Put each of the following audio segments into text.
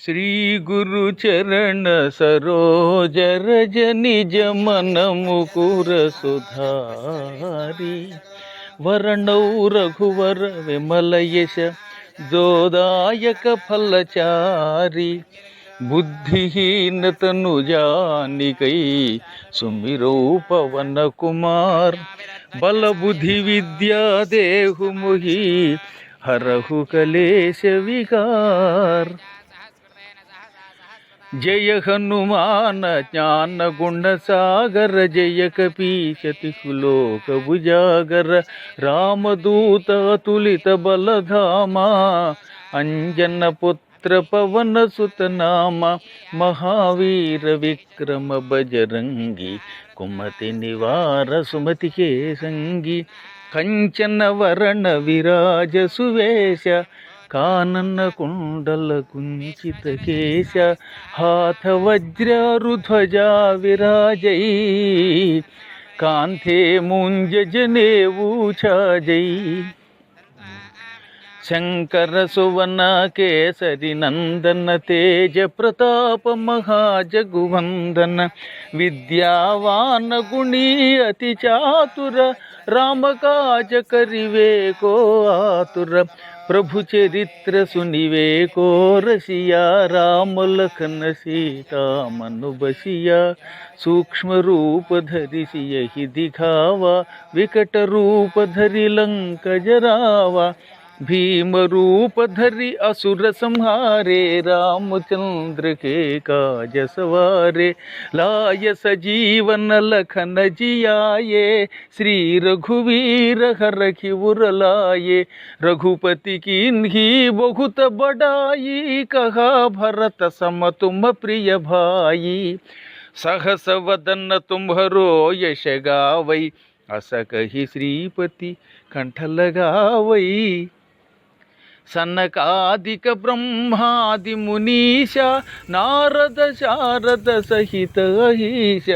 श्री गुरु चरण सरोज रज निज मन मुकुर सुधारी। वर्णौ रघुवर विमल यश, जोदायक फलचारी बुद्धिहीन तनु जानिकै सुमिरौ पवन कुमार। बल बुद्धि विद्या देहु मोहि, हरहु कलेश జయ హనుమాన జ్ఞాన గుణసాగర జయ కపీశతి సులోక భుజాగర రామదూత రామదూతతులిత బలధామ అంజన పుత్ర పవన సుతనామ మహావీర విక్రమ బజరంగి కుమతి నివార సుమతి కేసంగి కంచన వరణ విరాజ సువేశ के कानन कुंडल कुंचित केश, हाथ वज्र ध्वजा विराजै। कांथे मुंज जनेऊ छाजै शंकर सुवन केसरी नंदन तेज प्रताप महाजगुवंदन प्रभुचरित्र प्रभु चरित्र सुनिवे को रसिया राम लखन सीता मनु बसिया। सूक्ष्म रूप धरि सियहि दिखावा विकट रूप धरि लंक जरावा। भीम रूप धरि असुर संहारे, रामचंद्र के काज सवारे। लाय सजीवन लखन जियाये, श्री रघुवीर हर उर लाये। रघुपति की बहुत बड़ाई, कहा भरत सम तुम प्रिय भाई। सहस वदन तुम्हरो यश गावै अस कही श्रीपति कंठ लगावई सनकादिक ब्रह्मादि मुनीशा, नारद शारद सहित अहिष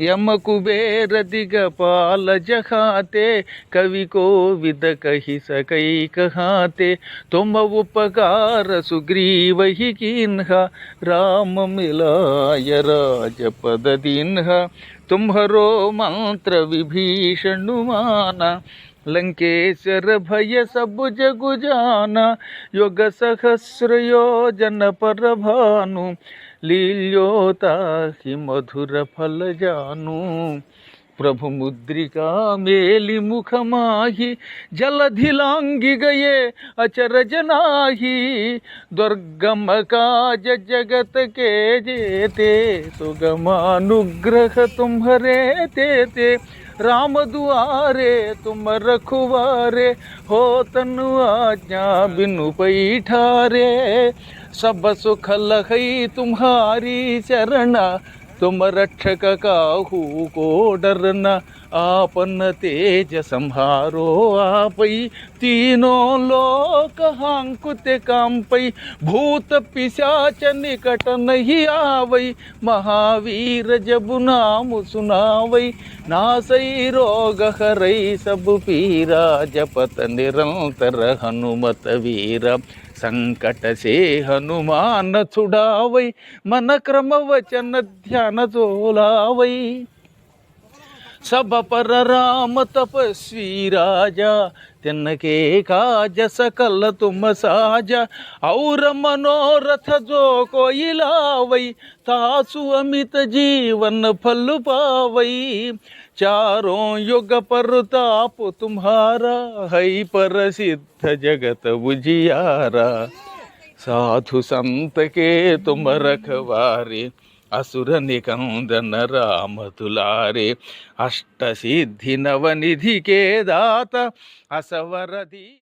यम कुबेर दिगपाल जखाते कवि को विद कही सकै कहाते, तुम उपकार सुग्रीव ही किन्हा, राम मिलाय राजपद दिन्हा, तुम्हरो मंत्र विभीषण माना लंकेश्वर भय सब जगु जाना योग सहस्र योजन पर भानु, लील्योता ही मधुर फल जानू। प्रभु मुद्रिका मेली मुख माही जलधि लांगी गए अचरज नाही दुर्गम काज जगत के जेते, सुगमानुग्रह तुम्हरे तेते, राम दुआरे तुम रखुवारे, हो तनु आज्ञा बिनु पैठारे, सब सुख लखई तुम्हारी चरणा తుమ రక్షక కాహు కోడర్న ఆపన్న తేజ సంహారో ఆపై తీనో లోక హాంకుతే కాంపై భూత పిశాచ నికట నహి ఆవై మహావీర జబు నాము సునావై నాసై రోగ హరై సబు పీరా జపత నిరంతర హనుమత వీర సంకట సే హనుమానసుడావై మన క్రమవచన ధ్యాన జోలావై సభపర రామ తపస్వీ రాజా తిన్నకే కాజ సకల తుమ సాజ ఔర మనోరథ జో కోయిలావై తాసు అమిత జీవన ఫలు పావై చారో యుగ పరు తాపు తుమ్హారా హై పర సిద్ధ జగత బుజియారా సాధు సంతకే తుమ రఖవారి అసుర నికందన రామతులారే అష్టసిద్ధి నవనిధికే దాత అసవరది